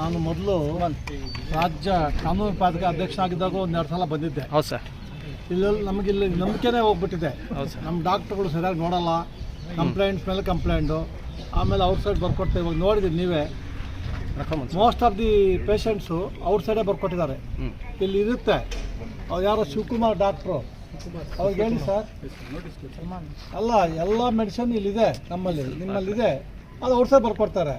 ನಾನು ಮೊದಲು ರಾಜ್ಯ ಕಾನೂನು ಪಾದಕ ಅಧ್ಯಕ್ಷ ಆಗಿದ್ದಾಗ ಒಂದು ಎರಡು ಸಲ ಬಂದಿದ್ದೆ. ಹೌದು ಸರ್. ಇಲ್ಲಿ ನಮಗೆ ಇಲ್ಲಿ ನಂಬಿಕೆನೇ ಹೋಗ್ಬಿಟ್ಟಿದೆ. ನಮ್ಮ ಡಾಕ್ಟ್ರುಗಳು ಸರಿಯಾಗಿ ನೋಡಲ್ಲ. ಕಂಪ್ಲೇಂಟ್ಸ್ ಮೇಲೆ ಕಂಪ್ಲೇಂಟು. ಆಮೇಲೆ ಔಟ್ ಸೈಡ್ ಬರ್ಕೊಡ್ತೇವೆ ಇವಾಗ ನೋಡಿದ್ದೀವಿ ನೀವೇ. Most of the patients out ಸೈಡೇ ಬರ್ಕೊಟ್ಟಿದ್ದಾರೆ. ಇಲ್ಲಿ ಇರುತ್ತೆ. ಅವ್ರು ಯಾರೋ ಶಿವಕುಮಾರ್ ಡಾಕ್ಟ್ರು. ಅವ್ರಿಗೆ ಹೇಳಿ ಸರ್. ಅಲ್ಲ ಎಲ್ಲ ಮೆಡಿಸಿನ್ ಇಲ್ಲಿದೆ ನಮ್ಮಲ್ಲಿ ನಿಮ್ಮಲ್ಲಿದೆ. ಅದು ಔಟ್ ಸೈಡ್ ಬರ್ಕೊಡ್ತಾರೆ.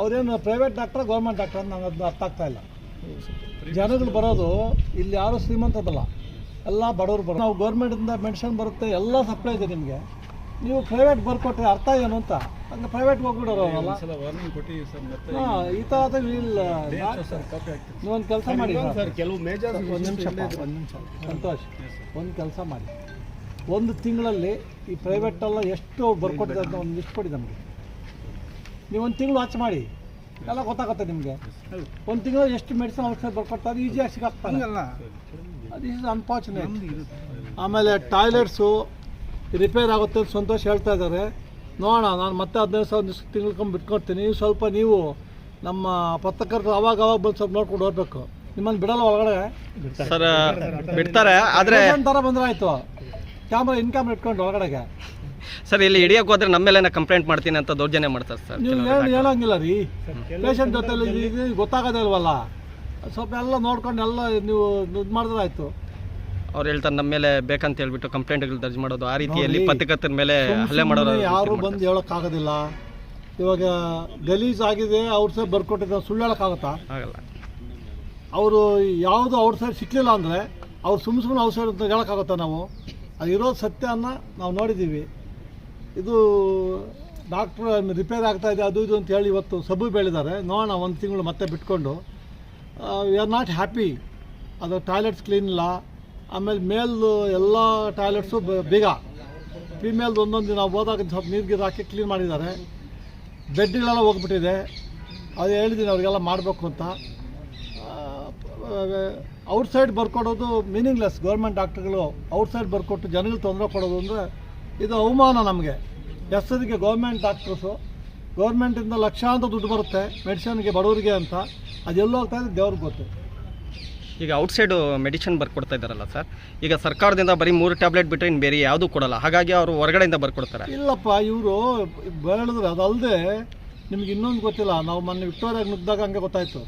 ಅವ್ರೇನು ಪ್ರೈವೇಟ್ ಡಾಕ್ಟ್ರ ಗೌರ್ಮೆಂಟ್ ಡಾಕ್ಟ್ರ ಅಂತ ನಂಗೆ ಅದು ಅರ್ಥ ಆಗ್ತಾ ಇಲ್ಲ. ಜನಗಳು ಬರೋದು ಇಲ್ಲಿ ಯಾರು ಶ್ರೀಮಂತದಲ್ಲ ಎಲ್ಲ ಬಡವರು ಬರೋ ನಾವು ಗೌರ್ಮೆಂಟಿಂದ ಮೆಡಿಸಿನ್ ಬರುತ್ತೆ ಎಲ್ಲ ಸಪ್ಲೈ ಇದೆ ನಿಮಗೆ. ನೀವು ಪ್ರೈವೇಟ್ ಬರ್ಕೊಟ್ರೆ ಅರ್ಥ ಏನು ಅಂತ? ಹಂಗೆ ಪ್ರೈವೇಟ್ ಹೋಗ್ಬಿಡೋರು ಹಾಂ ಈ ಥರ ಇಲ್ಲ. ನೀವೊಂದು ಕೆಲಸ ಮಾಡಿ. ಕೆಲವು ಮೇಜರ್ ಒಂದು ನಿಮಿಷ ಒಂದು ನಿಮಿಷ. ಸಂತೋಷ್ ಒಂದು ಕೆಲಸ ಮಾಡಿ. ಒಂದು ತಿಂಗಳಲ್ಲಿ ಈ ಪ್ರೈವೇಟೆಲ್ಲ ಎಷ್ಟು ಬರ್ಕೊಟ್ಟಿದೆ ಅಂತ ಒಂದು ಲಿಸ್ಟ್ ಕೊಡಿ ನಮಗೆ. ನೀವು ಒಂದು ತಿಂಗಳು ವಾಚ್ ಮಾಡಿ. ಎಲ್ಲ ಗೊತ್ತಾಗುತ್ತೆ ನಿಮಗೆ. ಒಂದು ತಿಂಗಳು ಎಷ್ಟು ಮೆಡಿಸಿನ್ ಔಷಧ ಬರ್ಕೊಡ್ತಾರೆ ಈಸಿಯಾಗಿ ಸಿಗಾಕ್ತಾರೆ. ಅದು ಇಸ್ ಅನ್ಫಾರ್ಚುನೇಟ್ ಆಮೇಲೆ ಟಾಯ್ಲೆಟ್ಸು ರಿಪೇರ್ ಆಗುತ್ತೆ ಅಂತ ಸಂತೋಷ ಹೇಳ್ತಾ ಇದ್ದಾರೆ. ನೋಡೋಣ ನಾನು ಮತ್ತೆ ಹದಿನೈದು ಸಾವಿರ ದಿವಸ ತಿಂಗ್ಳ್ಕೊಂಡ್ ಬಿಟ್ಕೊಡ್ತೀನಿ. ನೀವು ಸ್ವಲ್ಪ ನೀವು ನಮ್ಮ ಪತ್ರಕರ್ತರು ಅವಾಗ ಅವಾಗ ಬಂದು ಸ್ವಲ್ಪ ನೋಡ್ಕೊಂಡು ಹೋಗ್ಬೇಕು. ನಿಮ್ಮನ್ನು ಬಿಡಲ್ಲ ಒಳಗಡೆ. ಸರ್ ಬಿಡ್ತಾರೆ. ಆದರೆ ಥರ ಬಂದ್ರೆ ಆಯಿತು. ಕ್ಯಾಮ್ರಾ ಇನ್ ಕ್ಯಾಮ್ರಾ ಇಟ್ಕೊಂಡು ಒಳಗಡೆಗೆ. ಸರ್ ಇಲ್ಲಿ ಹಿಡಿಯೋಕೆ ಹೋದ್ರೆ ನಮ್ಮ ಮೇಲೆ ಕಂಪ್ಲೇಂಟ್ ಮಾಡ್ತೀನಿ ಅಂತ ದೌರ್ಜನ್ಯ ಮಾಡ್ತಾರೆ ಸರ್ ನೀವು ಏನು ಹೇಳಂಗಿಲ್ಲ ರೀ. ಪೇಷಂಟ್ ಜೊತೆಲಿ ಇದು ಗೊತ್ತಾಗೋದೇ ಇಲ್ವಲ್ಲ? ಸ್ವಲ್ಪ ಎಲ್ಲ ನೋಡ್ಕೊಂಡು ಎಲ್ಲ ನೀವು ಇದು ಮಾಡಿದ್ರೆ ಆಯಿತು. ಅವ್ರು ಹೇಳ್ತಾರೆ ನಮ್ಮ ಮೇಲೆ ಬೇಕಂತ ಹೇಳ್ಬಿಟ್ಟು ಕಂಪ್ಲೇಂಟ್ಗಳು ದರ್ಜ್ ಮಾಡೋದು. ಆ ರೀತಿಯಲ್ಲಿ ಪತ್ರಕರ್ತರ ಮೇಲೆ ಹಲ್ಲೆ ಮಾಡೋದು ಯಾರು ಬಂದು ಹೇಳೋಕ್ಕಾಗೋದಿಲ್ಲ. ಇವಾಗ ಗಲೀಜ್ ಆಗಿದೆ ಅವ್ರ ಸರ್ ಬರ್ಕೊಟ್ಟಿದ್ದ ಸುಳ್ಳು ಹೇಳೋಕ್ಕಾಗತ್ತಾ? ಆಗಲ್ಲ. ಅವರು ಯಾವುದು ಅವ್ರ ಸೈಡ್ ಸಿಕ್ಕಲಿಲ್ಲ ಅಂದರೆ ಅವ್ರು ಸುಮ್ಮ ಸುಮ್ಮನೆ ಅವ್ರ ಸೈಡ್ ಅಂತ ಹೇಳೋಕ್ಕಾಗುತ್ತಾ ನಾವು? ಅದು ಇರೋದು ಸತ್ಯನ ನಾವು ನೋಡಿದ್ದೀವಿ. ಇದು ಡಾಕ್ಟ್ರ್ ರಿಪೇರ್ ಆಗ್ತಾ ಇದೆ, ಅದು ಇದು ಅಂತ ಹೇಳಿ ಇವತ್ತು ಸಬ್ಬು ಬೆಳೆದಾರೆ. ನೋಡೋಣ, ಒಂದು ತಿಂಗಳು ಮತ್ತೆ ಬಿಟ್ಕೊಂಡು. ವಿ ಆರ್ ನಾಟ್ ಹ್ಯಾಪಿ ಅದು ಟಾಯ್ಲೆಟ್ಸ್ ಕ್ಲೀನ್ ಇಲ್ಲ. ಆಮೇಲೆ ಮೇಲ್ದು ಎಲ್ಲ ಟಾಯ್ಲೆಟ್ಸು ಬೇಗ. ಫಿಮೇಲ್ದು ಒಂದೊಂದು ದಿನ ಹೋದಾಗ ಸ್ವಲ್ಪ ನೀರು ಗೀರು ಹಾಕಿ ಕ್ಲೀನ್ ಮಾಡಿದ್ದಾರೆ. ಬೆಡ್ಗಳೆಲ್ಲ ಹೋಗ್ಬಿಟ್ಟಿದೆ. ಅದು ಹೇಳಿದ್ದೀನಿ ಅವರಿಗೆಲ್ಲ ಮಾಡಬೇಕು ಅಂತ. ಔಟ್ಸೈಡ್ ಬರ್ಕೊಡೋದು ಮೀನಿಂಗ್ಲೆಸ್ ಗೌರ್ಮೆಂಟ್ ಡಾಕ್ಟ್ರುಗಳು ಔಟ್ಸೈಡ್ ಬರ್ಕೊಟ್ಟು ಜನಗಳಿಗೆ ತೊಂದರೆ ಕೊಡೋದು ಅಂದರೆ ಇದು ಅವಮಾನ ನಮಗೆ. ಹೆಸರಿಗೆ ಗೌರ್ಮೆಂಟ್ ಡಾಕ್ಟ್ರಸು. ಗೌರ್ಮೆಂಟಿಂದ ಲಕ್ಷಾಂತರ ದುಡ್ಡು ಬರುತ್ತೆ ಮೆಡಿಷನ್ಗೆ ಬಡವರಿಗೆ ಅಂತ. ಅದೆಲ್ಲೋ ಹೋಗ್ತಾ ಇದೆ ದೇವ್ರಿಗೆ ಗೊತ್ತು. ಈಗ ಔಟ್ಸೈಡು ಮೆಡಿಸಿನ್ ಬರ್ಕೊಡ್ತಾ ಇದ್ದಾರಲ್ಲ ಸರ್? ಈಗ ಸರ್ಕಾರದಿಂದ ಬರೀ ಮೂರು ಟ್ಯಾಬ್ಲೆಟ್ ಬಿಟ್ಟರೆ ಇನ್ನು ಬೇರೆ ಯಾವುದೂ ಕೊಡಲ್ಲ. ಹಾಗಾಗಿ ಅವರು ಹೊರಗಡೆಯಿಂದ ಬರ್ಕೊಡ್ತಾರೆ. ಇಲ್ಲಪ್ಪ ಇವರು ಬೆಳೆದ್ರೆ ಅದಲ್ಲದೆ ನಿಮ್ಗೆ ಇನ್ನೊಂದು ಗೊತ್ತಿಲ್ಲ. ನಾವು ಮೊನ್ನೆ ವಿಕ್ಟೋರಿಯಾಗ ನುಗ್ದಾಗ ಹಂಗೆ ಗೊತ್ತಾಯಿತು.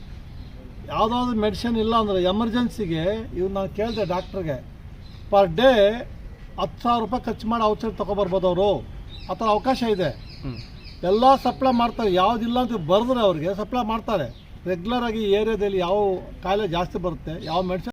ಯಾವುದಾದ್ರು ಮೆಡಿಸಿನ್ ಇಲ್ಲ ಅಂದರೆ ಎಮರ್ಜೆನ್ಸಿಗೆ ಇವ್ರು ನಾನು ಕೇಳಿದೆ ಡಾಕ್ಟ್ರಿಗೆ. ಪರ್ ಡೇ ಹತ್ತು ಸಾವಿರ ರೂಪಾಯಿ ಖರ್ಚು ಮಾಡಿ ಔಷಧ ತೊಗೊಬರ್ಬೋದು ಅವರು. ಆ ಥರ ಅವಕಾಶ ಇದೆ. ಎಲ್ಲ ಸಪ್ಲೈ ಮಾಡ್ತಾರೆ. ಯಾವುದಿಲ್ಲ ಅಂತ ಬರೆದ್ರೆ ಅವ್ರಿಗೆ ಸಪ್ಲೈ ಮಾಡ್ತಾರೆ. ರೆಗ್ಯುಲರ್ ಆಗಿ ಏರಿಯಾದಲ್ಲಿ ಯಾವ ಕಾಯಿಲೆ ಜಾಸ್ತಿ ಬರುತ್ತೆ ಯಾವ ಮೆಡಿಸಿನ್